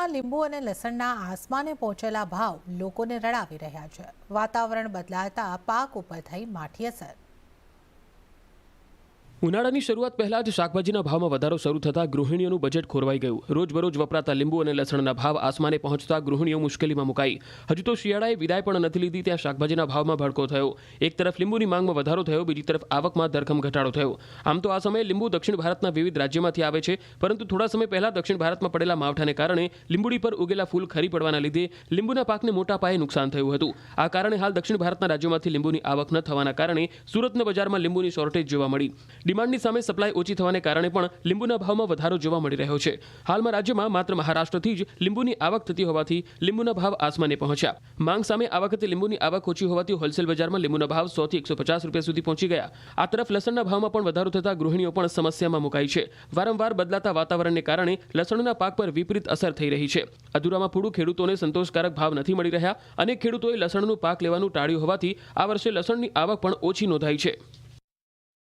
સુરતમાં લીંબુ અને લસણના આસમાને પહોંચેલા ભાવ લોકોને રડાવી રહ્યા છે. વાતાવરણ બદલાતા પાક ઉપર થઈ માઠી અસર. ઉનાળાની શરૂઆત પહેલા જ શાકભાજીના ભાવમાં વધારો શરૂ થતાં ગૃહિણીઓનું બજેટ ખોરવાઈ ગયું. રોજબરોજ વપરાતા લીંબુ અને લસણના ભાવ આસમાને પહોંચતા ગૃહિણીઓ મુશ્કેલીમાં મુકાઈ. હજુ તો શિયાળાએ વિદાય પણ નથી લીધી, ત્યાં શાકભાજીના ભાવમાં ભડકો થયો. એક તરફ લીંબુની માંગમાં વધારો થયો, બીજી તરફ આવકમાં ધરખમ ઘટાડો થયો. આમ તો આ સમયે લીંબુ દક્ષિણ ભારતના વિવિધ રાજ્યોમાંથી આવે છે, પરંતુ થોડા સમય પહેલા દક્ષિણ ભારતમાં પડેલા માવઠાને કારણે લીંબુડી પર ઉગેલા ફૂલ ખરી પડવાના લીધે લીંબુના પાકને મોટા પાયે નુકસાન થયું હતું. આ કારણે હાલ દક્ષિણ ભારતના રાજ્યોમાંથી લીંબુની આવક ન થવાના કારણે સુરતના બજારમાં લીંબુની શોર્ટેજ જોવા મળી. ડિમાન્ડની સામે સપ્લાય ઓછી થવાને કારણે પણ લીંબુના ભાવમાં વધારો જોવા મળી રહ્યો છે. હાલમાં રાજ્યમાં માત્ર મહારાષ્ટ્રથી જ લીંબુની આવક થતી હોવાથી લીંબુના ભાવ આસમાને પહોંચ્યા. માંગ સામે આ વખતે લીંબુની આવક ઓછી હોવાથી હોલસેલ બજારમાં લીંબુના ભાવ સોથી એકસો પચાસ રૂપિયા સુધી પહોંચી ગયા. આ તરફ લસણના ભાવમાં પણ વધારો થતા ગૃહિણીઓ પણ સમસ્યામાં મુકાઈ છે. વારંવાર બદલાતા વાતાવરણને કારણે લસણના પાક પર વિપરીત અસર થઈ રહી છે. અધૂરામાં પૂરું ખેડૂતોને સંતોષકારક ભાવ નથી મળી રહ્યા અને ખેડૂતોએ લસણનું પાક લેવાનું ટાળ્યું હોવાથી આ વર્ષે લસણની આવક પણ ઓછી નોંધાઈ છે.